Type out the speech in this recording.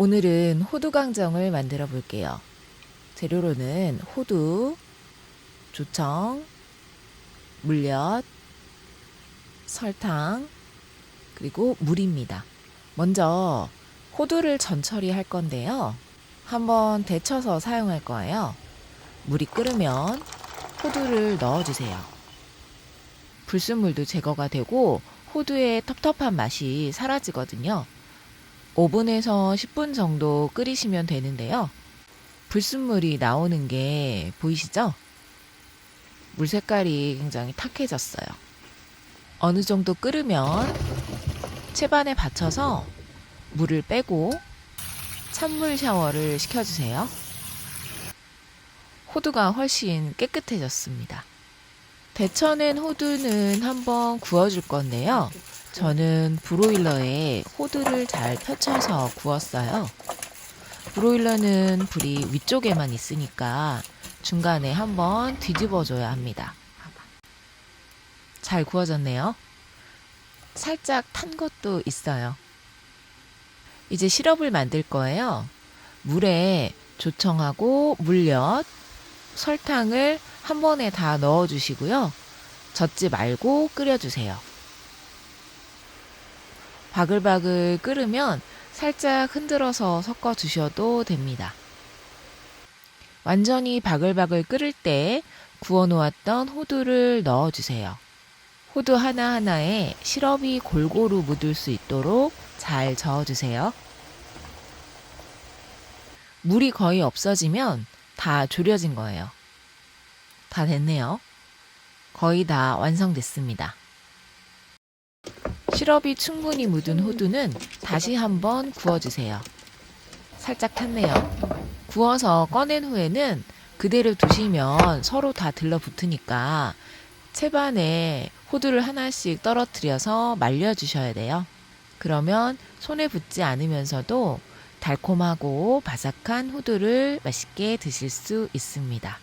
오늘은 호두강정을 만들어 볼게요. 재료로는 호두, 조청, 물엿, 설탕, 그리고 물입니다. 먼저 호두를 전처리 할 건데요. 한번 데쳐서 사용할 거예요. 물이 끓으면 호두를 넣어주세요. 불순물도 제거가 되고 호두의 텁텁한 맛이 사라지거든요. 5분에서 10분 정도 끓이시면 되는데요. 불순물이 나오는 게 보이시죠? 물 색깔이 굉장히 탁해졌어요. 어느 정도 끓으면 채반에 받쳐서 물을 빼고 찬물 샤워를 시켜주세요. 호두가 훨씬 깨끗해졌습니다. 데쳐낸 호두는 한번 구워줄 건데요. 저는 브로일러에 호두를 잘 펼쳐서 구웠어요. 브로일러는 불이 위쪽에만 있으니까 중간에 한번 뒤집어줘야 합니다. 잘 구워졌네요. 살짝 탄 것도 있어요. 이제 시럽을 만들 거예요. 물에 조청하고 물엿, 설탕을 한 번에 다 넣어주시고요. 젓지 말고 끓여주세요. 바글바글 끓으면 살짝 흔들어서 섞어 주셔도 됩니다. 완전히 바글바글 끓을 때 구워 놓았던 호두를 넣어 주세요. 호두 하나하나에 시럽이 골고루 묻을 수 있도록 잘 저어 주세요. 물이 거의 없어지면 다 졸여진 거예요. 다 됐네요. 거의 다 완성됐습니다. 시럽이 충분히 묻은 호두는 다시 한번 구워주세요. 살짝 탔네요. 구워서 꺼낸 후에는 그대로 두시면 서로 다 들러붙으니까 채반에 호두를 하나씩 떨어뜨려서 말려주셔야 돼요. 그러면 손에 붙지 않으면서도 달콤하고 바삭한 호두를 맛있게 드실 수 있습니다.